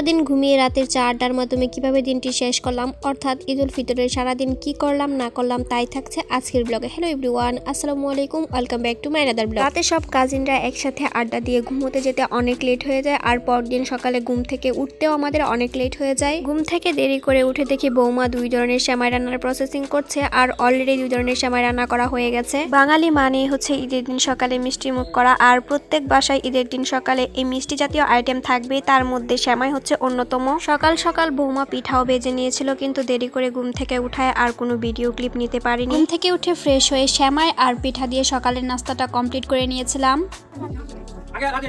সারাদিন ঘুমিয়ে রাতের চা আড্ডার মাধ্যমে কীভাবে দিনটি শেষ করলাম? অর্থাৎ ঈদ উল ফিতরের সারাদিন কি করলাম, না করলাম, তাই থাকছে আজকের ব্লগে। হ্যালো এভরিওয়ান আসসালামু আলাইকুম welcome back to my another blog রাতে সব কাজিনরা একসাথে আড্ডা দিয়ে ঘুমোতে যেতে অনেক লেট হয়ে যায়, আর পরদিন সকালে ঘুম থেকে উঠতেও আমাদের অনেক লেট হয়ে যায়। ঘুম থেকে দেরি করে উঠে দেখি বৌমা দুই ধরনের সেমাই রান্নার প্রসেসিং করছে, আর অলরেডি দুই ধরনের সেমাই রান্না করা হয়ে গেছে। বাঙালি মানে হচ্ছে ঈদের দিন সকালে মিষ্টি মুখ করা, আর প্রত্যেক বাসায় ঈদের দিন সকালে এই মিষ্টি জাতীয় আইটেম থাকবে, তার মধ্যে সেমাই হচ্ছে অন্যতম। সকাল সকাল বৌমা পিঠাও বেজে নিয়েছিল কিন্তু দেরি করে ঘুম থেকে উঠায় আর কোনো ভিডিও ক্লিপ নিতে পারিনি। ঘুম থেকে উঠে ফ্রেশ হয়ে শ্যামায় আর পিঠা দিয়ে সকালের নাস্তাটা কমপ্লিট করে নিয়েছিলাম। আগে আগে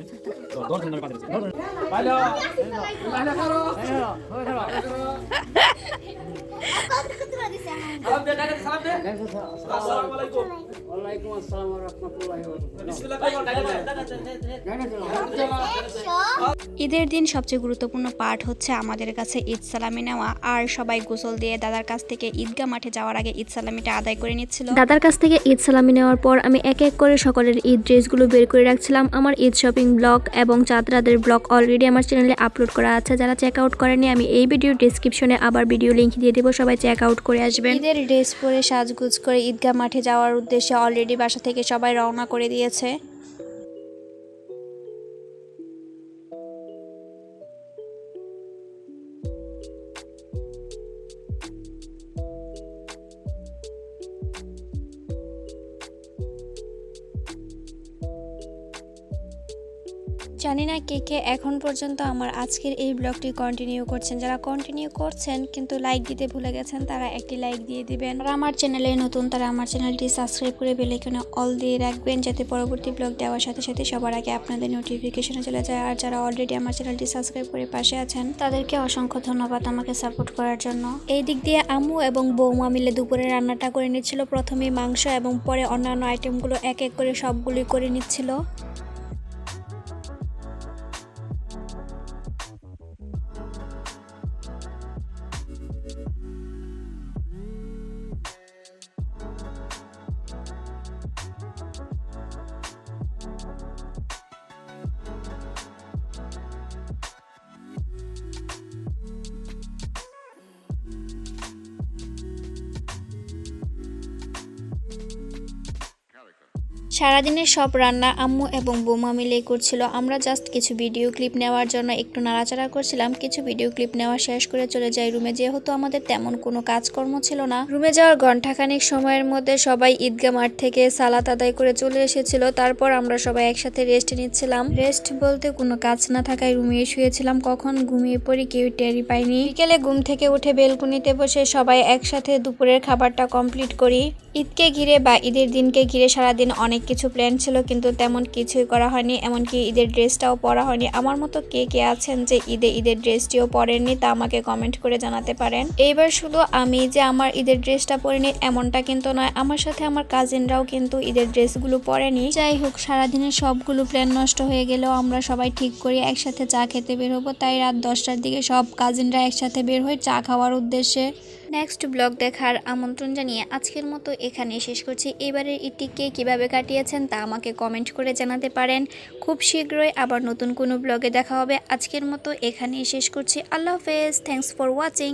ঈদের দিন সবচেয়ে গুরুত্বপূর্ণ পার্ট হচ্ছে আমাদের কাছে ঈদ সালামি নেওয়া আর সবাই গোসল দিয়ে দাদার কাছ থেকে ঈদগা মাঠে যাওয়ার আগে ঈদ সালামিটা আদায় করে নিচ্ছিল দাদার কাছ থেকে ঈদ সালামি নেওয়ার পর আমি এক এক করে সকলের ঈদ ড্রেসগুলো বের করে রাখছিলাম আমার ঈদ শপিং ব্লগ এবং চাঁদরাদের ব্লগ অলরেডি আমার চ্যানেলে আপলোড করা আছে। যারা চেক আউট করেনি আমি এই ভিডিও ডিসক্রিপশনে আবার ভিডিও লিঙ্ক দিয়ে দেবো। সবাই চেক আউট করে আসবেন। ঈদের ড্রেস পরে সাজগুজ করে ঈদগাহ মাঠে যাওয়ার উদ্দেশ্যে অলরেডি বাসা থেকে সবাই রওনা করে দিয়েছে। জানি না কে কে এখন পর্যন্ত আমার আজকের এই ব্লগটি কন্টিনিউ করছেন। যারা কন্টিনিউ করছেন, কিন্তু লাইক দিতে ভুলে গেছেন, তারা একটি লাইক দিয়ে দিবেন। আর আমার চ্যানেলে নতুন, তারা আমার চ্যানেলটি সাবস্ক্রাইব করে বেলাইকনে অল দিয়ে রাখবেন, যাতে পরবর্তী ব্লগ দেওয়ার সাথে সাথে সবার আগে আপনাদের নোটিফিকেশনে চলে যায়। আর যারা অলরেডি আমার চ্যানেলটি সাবস্ক্রাইব করে পাশে আছেন, তাদেরকে অসংখ্য ধন্যবাদ আমাকে সাপোর্ট করার জন্য। এই দিক দিয়ে আম্মু এবং বৌমা মিলে দুপুরে রান্নাটা করে নিচ্ছিল। প্রথমে মাংস এবং পরে অন্যান্য আইটেমগুলো এক এক করে সবগুলোই করে নিচ্ছিল। সারাদিনের সব রান্না আম্মু এবং বৌমা মিলে করছিল। আমরা জাস্ট কিছু ভিডিও ক্লিপ নেওয়ার জন্য একটু নাড়াচাড়া করছিলাম। কিছু ভিডিও ক্লিপ নেওয়া শেষ করে চলে যাই রুমে যেহেতু আমাদের তেমন কোনো কাজকর্ম ছিল না। রুমে যাওয়ার ঘন্টাখানিক সময়ের মধ্যে সবাই ঈদগা মাঠ থেকে সালাত আদায় করে চলে এসেছিল। তারপর আমরা সবাই একসাথে রেস্ট নিচ্ছিলাম। রেস্ট বলতে কোনো কাজ না থাকায় রুমিয়ে শুয়েছিলাম। কখন ঘুমিয়ে পড়ি কেউ টেরি পাইনি। বিকেলে ঘুম থেকে উঠে বেলকুনিতে বসে সবাই একসাথে দুপুরের খাবারটা কমপ্লিট করি। ঈদকে ঘিরে বা ঈদের দিনকে ঘিরে সারাদিন অনেক কিছু প্ল্যান ছিল, কিন্তু তেমন কিছুই করা হয়নি। এমনকি ঈদের ড্রেসটাও পরা হয়নি। আমার মতো কে কে আছেন যে ঈদে ঈদের ড্রেসটিও পরেননি, তা আমাকে কমেন্ট করে জানাতে পারেন। এইবার শুধু আমি যে আমার ঈদের ড্রেসটা পরিনি, এমনটা কিন্তু নয়। আমার সাথে আমার কাজিনরাও কিন্তু ঈদের ড্রেসগুলো পরেনি। যাই হোক সারাদিনের সবগুলো প্ল্যান নষ্ট হয়ে গেলেও আমরা সবাই ঠিক করি একসাথে চা খেতে বের হব। তাই রাত দশটার দিকে সব কাজিনরা একসাথে বের হই চা খাওয়ার উদ্দেশ্যে নেক্সট ব্লগ দেখার আমন্ত্রণ জানিয়ে আজকের মতো এখানে শেষ করছি। এবারের ইটি কে কীভাবে কাটিয়েছেন তা আমাকে কমেন্ট করে জানাতে পারেন। খুব শীঘ্রই আবার নতুন কোনো ব্লগে দেখা হবে। আজকের মতো এখানেই শেষ করছি। আল্লাহ হাফেজ। Thanks for watching